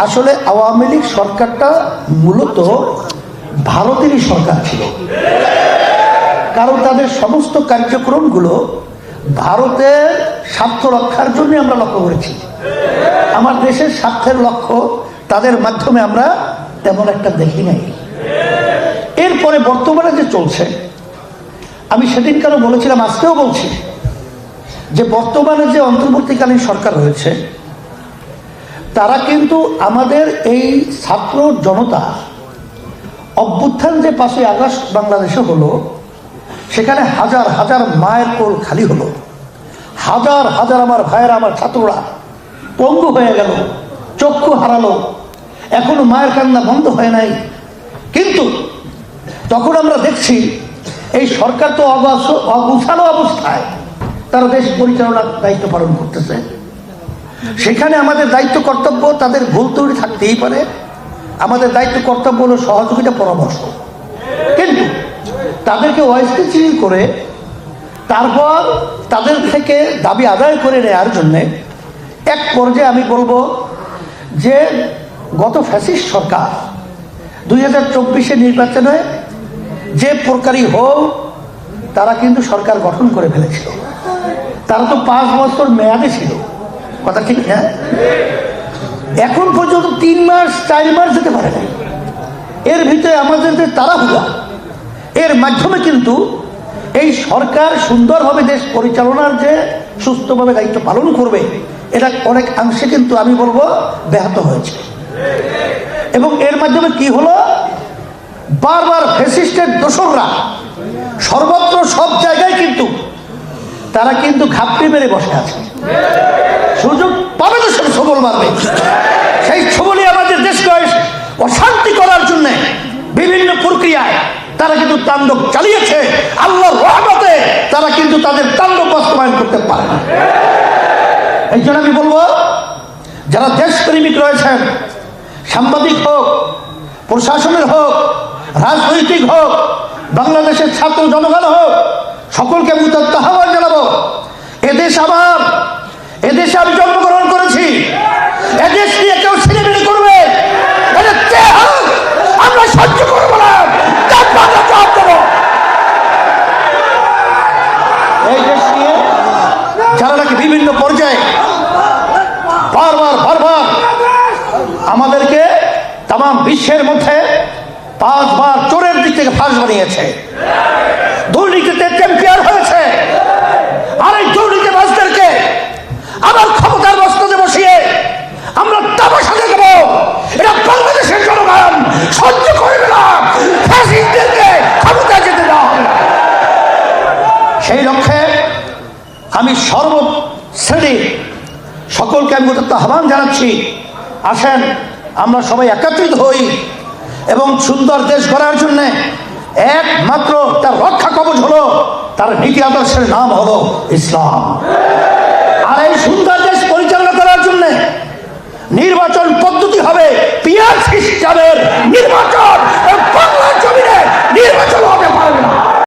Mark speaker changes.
Speaker 1: আসলে আওয়ামী লীগ সরকারটা মূলত ভারতেরই সরকার ছিল। কারণ তাদের সমস্ত কার্যক্রমগুলো ভারতের স্বার্থ রক্ষার জন্য আমরা লক্ষ্য করেছি। আমার দেশের স্বার্থের লক্ষ্য তাদের মাধ্যমে আমরা তেমন একটা দেখি নাই। এরপরে বর্তমানে যে চলছে, আমি সেদিন কেন বলেছিলাম, আজকেও বলছি যে বর্তমানে যে অন্তর্বর্তীকালীন সরকার রয়েছে তারা কিন্তু আমাদের এই ছাত্র জনতা অভ্যুত্থান যে পাঁচই আগস্ট বাংলাদেশে হলো, সেখানে হাজার হাজার মায়ের কোল খালি হলো। হাজার হাজার আমার ভাইয়েরা, আমার ছাত্ররা পঙ্গু হয়ে গেল, চক্ষু হারালো। এখনও মায়ের কান্না বন্ধ হয় নাই। কিন্তু তখন আমরা দেখছি, এই সরকার তো অগাছ- অগুছালো অবস্থায় তারা দেশ পরিচালনার দায়িত্ব পালন করতেছে। সেখানে আমাদের দায়িত্ব কর্তব্য, তাদের ভুল ত্রুটি থাকতেই পারে। আমাদের দায়িত্ব কর্তব্য হলো সহযোগিতা, পরামর্শ। কিন্তু তাদেরকে অস্থিতিশীল করে, তারপর তাদের থেকে দাবি আদায় করে নেওয়ার জন্যে এক পর্যায়ে আমি বলব যে, গত ফ্যাসিস্ট সরকার দুই হাজার চব্বিশের নির্বাচনে যে প্রকারই হোক, তারা কিন্তু সরকার গঠন করে ফেলেছিল। তারা তো পাঁচ বছর মেয়াদে ছিল। কথা ঠিক না এখন পর্যন্ত তিন মাস, চার মাস যেতে পারে না এর ভিতরে আমাদের যে তাড়াহুড়া, এর মাধ্যমে কিন্তু এই সরকার সুন্দরভাবে দেশ পরিচালনার যে সুস্থভাবে দায়িত্ব পালন করবে, এটা অনেক অংশে কিন্তু আমি বলব ব্যাহত হয়েছে। এবং এর মাধ্যমে কি হলো? বারবার ফেসিস্টের দোসররা সর্বত্র সব জায়গায় কিন্তু তারা কিন্তু ঘাপটি মেরে বসে আছে। সুযোগ পাবে তো সব সবল মারবে। সেই সবলই আমাদের দেশকে অশান্তি করার জন্য বিভিন্ন প্রক্রিয়ায় তারা কিন্তু তাণ্ডব চালিয়েছে। আল্লাহর রহমতে তারা কিন্তু তাদের তাণ্ডব বাস্তবায়ন করতে পারে না। এই জন্য আমি বলব, যারা দেশপ্রেমিক রয়েছেন সাংবাদিক হোক, প্রশাসনের হোক, রাজনৈতিক হোক, বাংলাদেশের ছাত্র জনগণ হোক সকলকে জানাব। এদেশ আমার এদেশে আমি জন্মগ্রহণ করেছি। এদেশ নিয়ে কেউ ছেলেমেলে করবে। আমরা সহ্য করব না। যারা বিভিন্ন পর্যায়ে বারবার বারবার আমাদেরকে বিশ্বের মধ্যে পাঁচবার চোরের দিক থেকে ফাঁস বানিয়েছে। দুর্নীতিতে চ্যাম্পিয়ন হয়েছে। আর এই দুর্নীতিবাজদেরকে আবার ক্ষমতার বস্তাতে বসিয়ে আমরা তামাশা দেখব। এটা বাংলাদেশের জনগণ সহ্য করবে না। ক্ষমতা যেতে দেওয়া হবে। সেই লক্ষ্যে আমি সর্বশ্রেণী সকলকে আমি উদাত্ত আহ্বান জানাচ্ছি। আসেন, আমরা সবাই একত্রিত হই এবং সুন্দর দেশ গড়ার জন্য একমাত্র তার রক্ষা কবচ হলো, তার নীতি আদর্শের নাম হলো ইসলাম। আর এই সুন্দর দেশ পরিচালনা করার জন্য নির্বাচন পদ্ধতি হবে পিয়াজ সিস্টেমের নির্বাচন বাংলার জমিনে নির্বাচন হবে পারবে না।